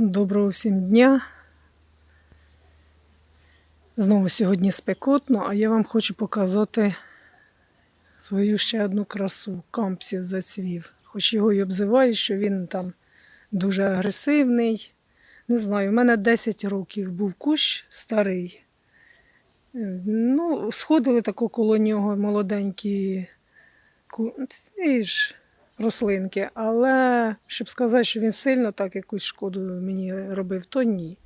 Доброго всім дня. Знову сьогодні спекотно, а я вам хочу показати свою ще одну красу. Кампсіс зацвів. Хоч його й обзивають, що він там дуже агресивний. Не знаю, у мене 10 років був кущ старий. Е, Ну, сходили тако коло нього молоденькі ку- ж рослинки, але щоб сказати, що він сильно так якусь шкоду мені робив, то ні.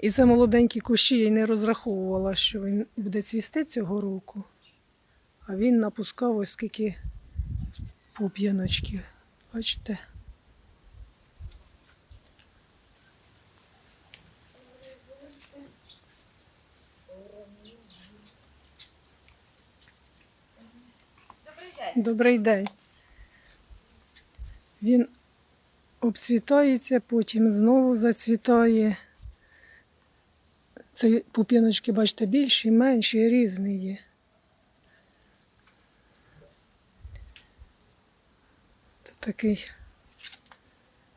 І це молоденькі кущі я й не розраховувала, що він буде цвісти цього року. А він напускав ось скільки пуп'яночків. Бачите? Добрий день. Він обцвітається, потім знову зацвітає. Це пуп'яночки, бачите, більші, менші, різні є. Це такий.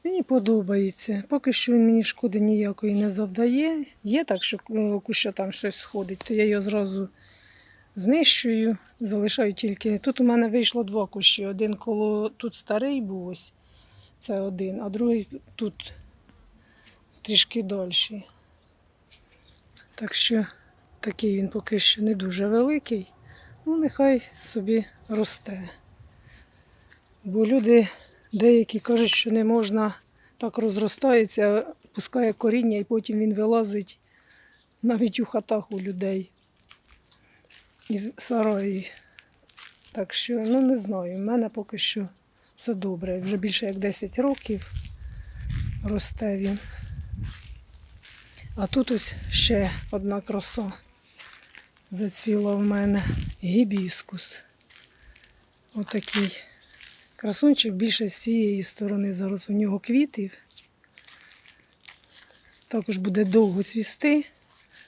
Мені подобається. Поки що він мені шкоди ніякої не завдає. Є так, що куща там щось сходить, то я його зразу знищую, залишаю тільки. Тут у мене вийшло два кущі. Один коло тут старий був ось. Це один, а другий тут трішки дольший. Так що такий він поки що не дуже великий. Ну, нехай собі росте. Бо люди деякі кажуть, що не можна так розростається, пускає коріння і потім він вилазить навіть у хатах у людей і сараї. Так що, ну не знаю, в мене поки що все добре. Вже більше як 10 років росте він. А тут ось ще одна краса зацвіла в мене гібіскус. Отакий красунчик більше з цієї сторони. Зараз у нього квітів. Також буде довго цвісти,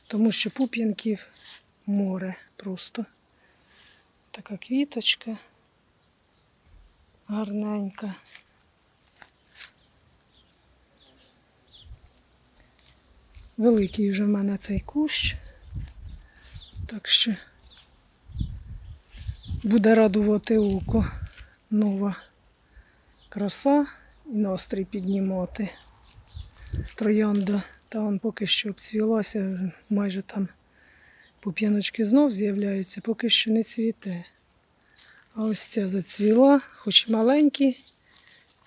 тому що пуп'янків море просто. Така квіточка гарненька. Великий вже в мене цей кущ. Так що буде радувати око нова краса і настрій піднімати. Троянда там поки що обцвілася, майже там пуп'яночки знов з'являються, поки що не цвіте. А ось ця зацвіла, хоч маленькі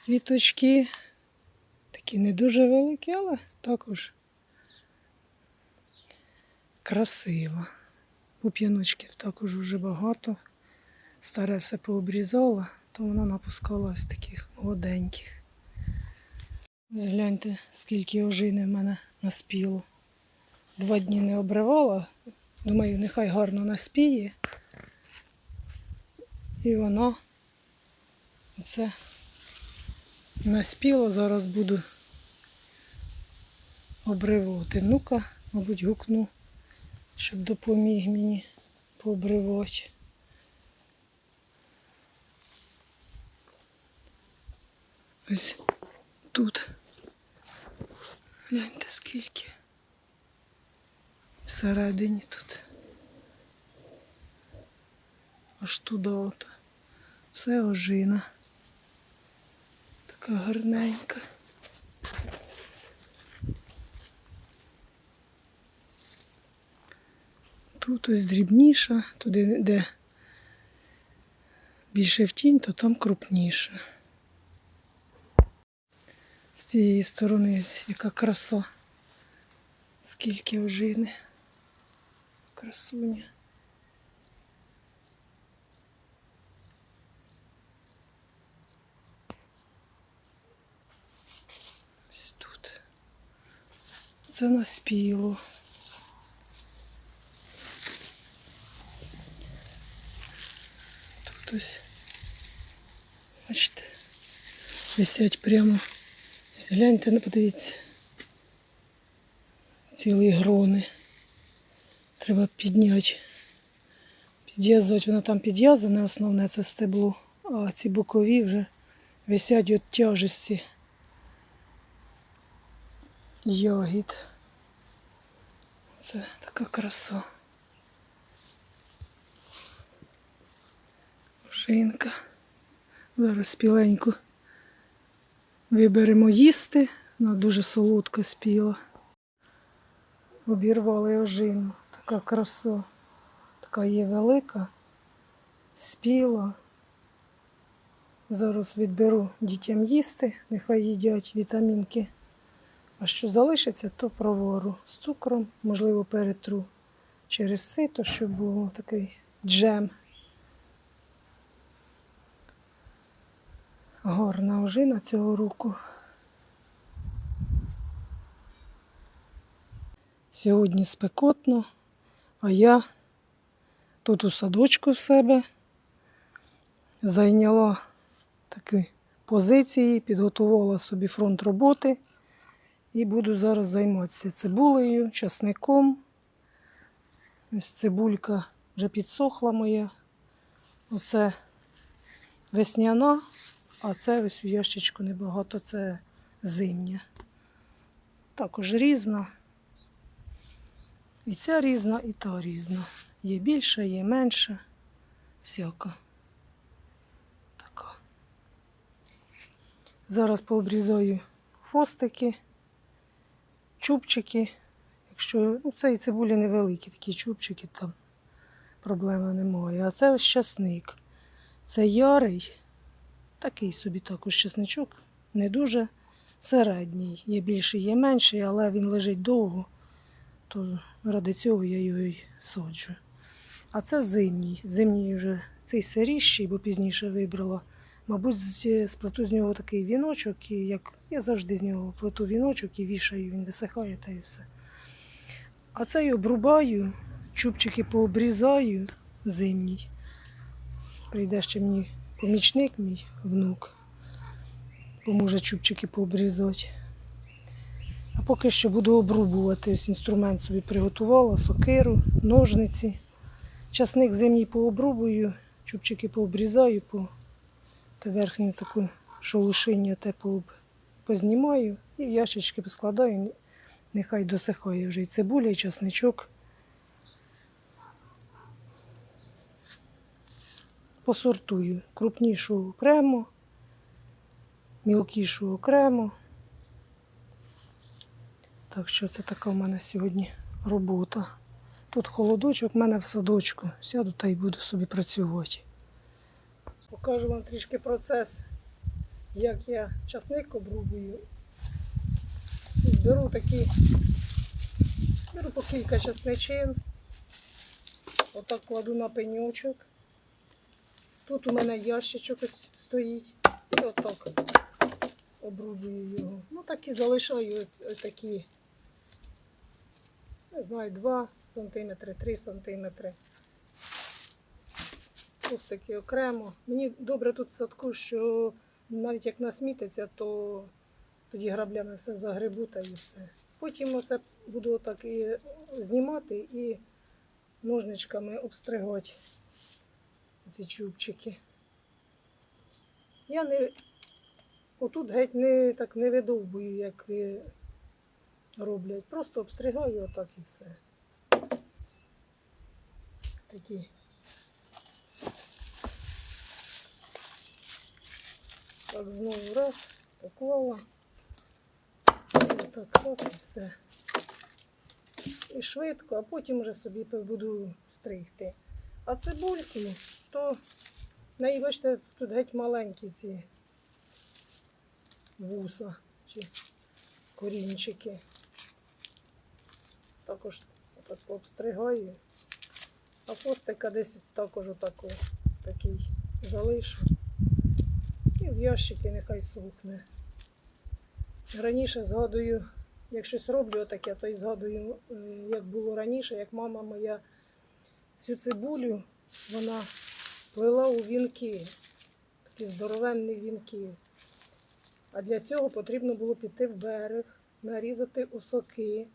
квіточки, такі не дуже великі, але також красиво. Пуп'яночків також вже багато. Старе все пообрізала, то вона напускала таких молоденьких. Ось гляньте, скільки ожини в мене наспіло. Два дні не обривала. Думаю, нехай гарно наспіє. І вона оце наспіла. Зараз буду обривати. Внука, мабуть, гукну, щоб допоміг мені пообривати. Ось тут. Гляньте скільки. Всередині тут. Аж туди от. Все ожина. Така гарненька. Тут ось дрібніша, туди, де більше в тінь, то там крупніше. З цієї сторони яка краса. Скільки ожини. Красуня. Ось тут. Це наспіло. Тут ось. Бачите, висять прямо. Гляньте, ну подивіться. Цілі грони. Треба підняти. Підв'язувати, воно там підв'язане, основне це стебло, а ці бокові вже висять від тяжесті. ягід. Це така краса. Ожинка. Зараз спіленьку виберемо їсти. Вона дуже солодка спіла. Обірвали ожину. Така краса. Така є велика. Спіла. Зараз відберу дітям їсти, нехай їдять вітамінки. А що залишиться, то провару з цукром, можливо, перетру через сито, щоб був такий джем. Гарна ожина цього року. Сьогодні спекотно, а я тут у садочку в себе зайняла такі позиції, підготувала собі фронт роботи і буду зараз займатися цибулею, часником. Ось цибулька вже підсохла моя. Оце весняна, а це ось у ящичку небагато, це зимня. Також різна. І ця різна, і та різна. Є більша, є менша, всяка. Така. Зараз пообрізаю хвостики, чубчики. Якщо ну, цієї цибулі невеликі, такі чубчики, там проблеми немає. А це ось часник. Це ярий, такий собі також часничок, не дуже середній. Є більший, є менший, але він лежить довго, то ради цього я його й саджу. А це зимній. Зимній вже цей сиріщий, бо пізніше вибрала. Мабуть, сплету з нього такий віночок, і як я завжди з нього плету віночок і вішаю, він висихає та і все. А цей обрубаю, чубчики пообрізаю зимній. Прийде ще мені помічник, мій внук, поможе чубчики пообрізати. А поки що буду обрубувати. Ось інструмент собі приготувала, сокиру, ножниці. Часник зимній пообрубую, чубчики пообрізаю, по та верхню таку шолушиння те пооб- познімаю і в ящички поскладаю. Нехай досихає вже і цибуля, і часничок. Посортую крупнішу окремо, мілкішу окремо. Так що це така в мене сьогодні робота. Тут холодочок, в мене в садочку. Сяду та й буду собі працювати. Покажу вам трішки процес, як я часник обрубую. Беру такі, беру по кілька часничин, отак кладу на пеньочок. Тут у мене ящичок ось стоїть. І отак обрубую його. Ну так і залишаю ось такі, не знаю, 2 см, 3 см. Такі окремо. Мені добре тут садку, що навіть як насмітиться, то тоді граблями все загребу та і все. Потім оце буду отак і знімати і ножничками обстригати ці чубчики. Я не отут геть не так не видовбую, як роблять. Просто обстригаю отак і все. Такі. Так, знову раз, поклала. І так, раз і все. І швидко, а потім вже собі буду стригти. А цибульки, то неї, тут геть маленькі ці вуса чи корінчики. Також отак пообстригаю. А хвостика десь також отако, такий залишу. Ящики нехай сухне. Раніше згадую, як щось роблю таке, то й згадую, як було раніше, як мама моя цю цибулю вона плела у вінки, такі здоровенні вінки. А для цього потрібно було піти в берег, нарізати осоки.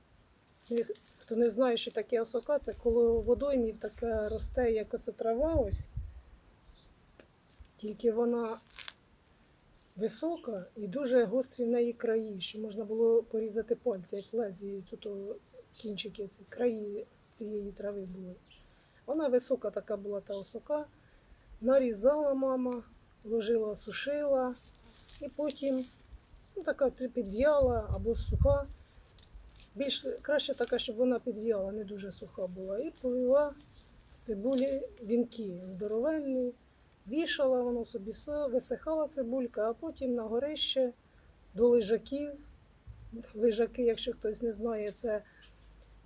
Хто не знає, що таке осока, це коло водоймів таке росте, як оце трава ось. Тільки вона висока і дуже гострі в неї краї, що можна було порізати пальці, як лезвії, тут кінчики, краї цієї трави були. Вона висока така була та осока. Нарізала мама, ложила, сушила, і потім ну, така підв'яла або суха. Більш краще така, щоб вона підв'яла, не дуже суха була. І повела з цибулі вінки здоровенні. Вішала воно собі, висихала цибулька, а потім на горище до лежаків. Лежаки, якщо хтось не знає, це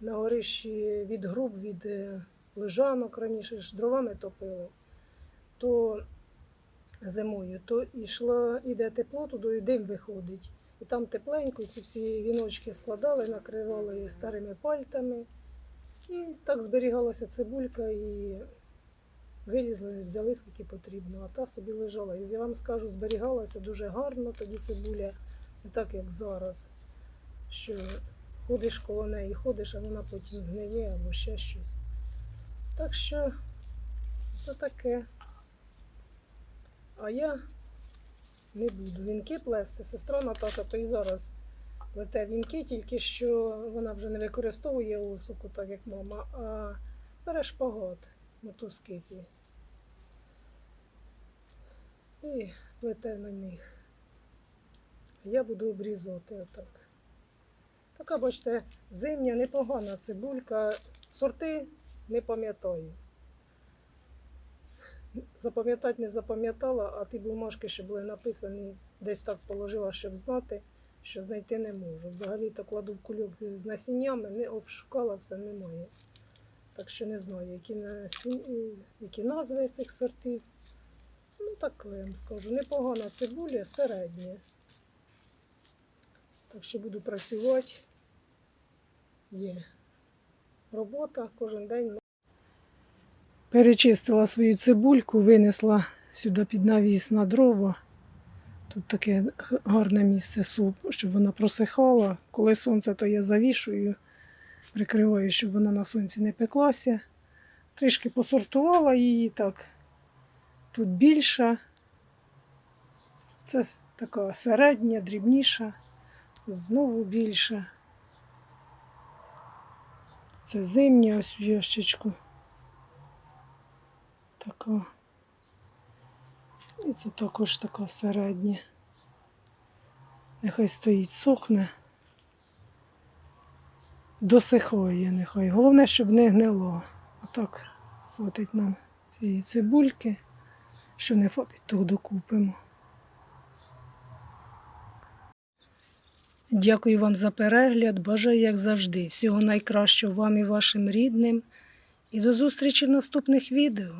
на горищі від груб, від е, лежанок раніше ж дровами топили, то зимою, то йшло, іде тепло, туди і дим виходить. І там тепленько, ці всі віночки складали, накривали старими пальтами. І так зберігалася цибулька і вилізли, взяли скільки потрібно, а та собі лежала. І я вам скажу, зберігалася дуже гарно тоді цибуля, не так як зараз. Що ходиш коло неї, ходиш, а вона потім згниє або ще щось. Так що це таке. А я не буду вінки плести. Сестра Наташа то і зараз плете вінки, тільки що вона вже не використовує осоку, так як мама, а бере шпагат мотузки ці. І плете на них. Я буду обрізати отак. Така, бачите, зимня, непогана цибулька. Сорти не пам'ятаю. Запам'ятати не запам'ятала, а ті бумажки, що були написані, десь так положила, щоб знати, що знайти не можу. Взагалі-то кладу в кульок з насіннями, не обшукала, все немає. Так що не знаю, які, які назви цих сортів. Так вам скажу. Непогана цибуля, середня. Так що буду працювати. Є робота кожен день. Перечистила свою цибульку, винесла сюди під навіс на дрова. Тут таке гарне місце, суп, щоб вона просихала. Коли сонце, то я завішую, прикриваю, щоб вона на сонці не пеклася. Трішки посортувала її так. Тут більша. Це така середня, дрібніша. Тут знову більша. Це зимня ось в ящичку. Така. І це також така середня. Нехай стоїть, сохне. Досихає нехай. Головне, щоб не гнило. Отак хватить нам цієї цибульки. Що не ходить, то докупимо. Дякую вам за перегляд. Бажаю, як завжди, всього найкращого вам і вашим рідним. І до зустрічі в наступних відео.